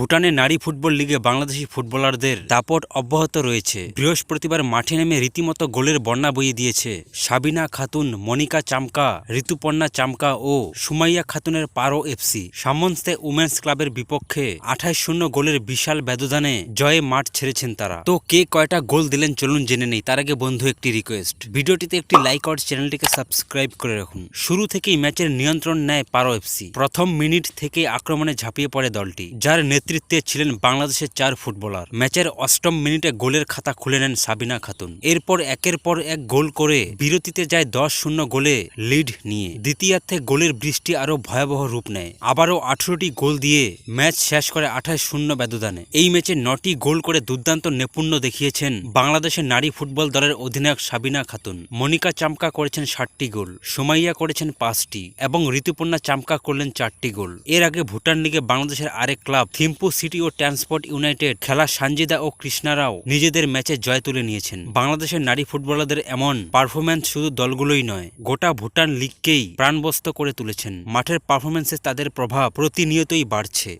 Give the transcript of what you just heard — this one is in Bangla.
ভুটানের নারী ফুটবল লিগে বাংলাদেশি ফুটবলারদের দাপট অব্যাহত রয়েছে। বৃহস্পতিবার মাঠে নেমে রীতিমতো গোলের বন্যা বইয়ে দিয়েছে। সাবিনা খাতুন, মনিকা চামকা, ঋতুপর্ণা চামকা ও সুমাইয়া খাতুনের পারো এফসি সামন্সতে উমেন্স ক্লাবের বিপক্ষে আঠাশ শূন্য গোলের বিশাল ব্যবধানে জয়ে মাঠ ছেড়েছেন তারা। তো কে কয়টা গোল দিলেন চলুন জেনে নেই, তার আগে বন্ধু একটি রিকোয়েস্ট ভিডিওটিতে একটি লাইক আর চ্যানেলটিকে সাবস্ক্রাইব করে রাখুন। শুরু থেকেই ম্যাচের নিয়ন্ত্রণ নেয় পারো এফসি। প্রথম মিনিট থেকে আক্রমণে ঝাঁপিয়ে পড়ে দলটি, যার নেতৃত্বে ছিলেন বাংলাদেশের চার ফুটবলার। ম্যাচের অষ্টম মিনিটে গোলের খাতা খুলে নেন সাবিনা খাতুন। এরপর একের পর এক গোল করে বিরতিতে যায় দশ শূন্য গোলে লিড নিয়ে। দ্বিতীয়ার্ধে গোলের বৃষ্টি আরও ভয়াবহ রূপ নেয়। আবারও আঠেরোটি গোল দিয়ে ম্যাচ শেষ করে আঠাশ শূন্য ব্যবধানে। এই ম্যাচে নটি গোল করে দুর্দান্ত নৈপুণ্য দেখিয়েছেন বাংলাদেশের নারী ফুটবল দলের অধিনায়ক সাবিনা খাতুন। মনিকা চামকা করেছেন ষাটটি গোল, সোমাইয়া করেছেন পাঁচটি এবং ঋতুপর্ণা চামকা করলেন চারটি গোল। এর আগে ভুটান লিগে বাংলাদেশের আরেক ক্লাব থিম্পু সিটি ও ট্রান্সপোর্ট ইউনাইটেড খেলা সানজিদা ও কৃষ্ণারাও নিজেদের ম্যাচে জয় তুলে নিয়েছেন। বাংলাদেশের নারী ফুটবলারদের এমন পারফরম্যান্স শুধু দলগুলোই নয়, গোটা ভুটান লিগকেই প্রাণবস্ত করে তুলেছেন। মাঠের পারফরম্যান্সে তাদের প্রভাব প্রতিনিয়তই বাড়ছে।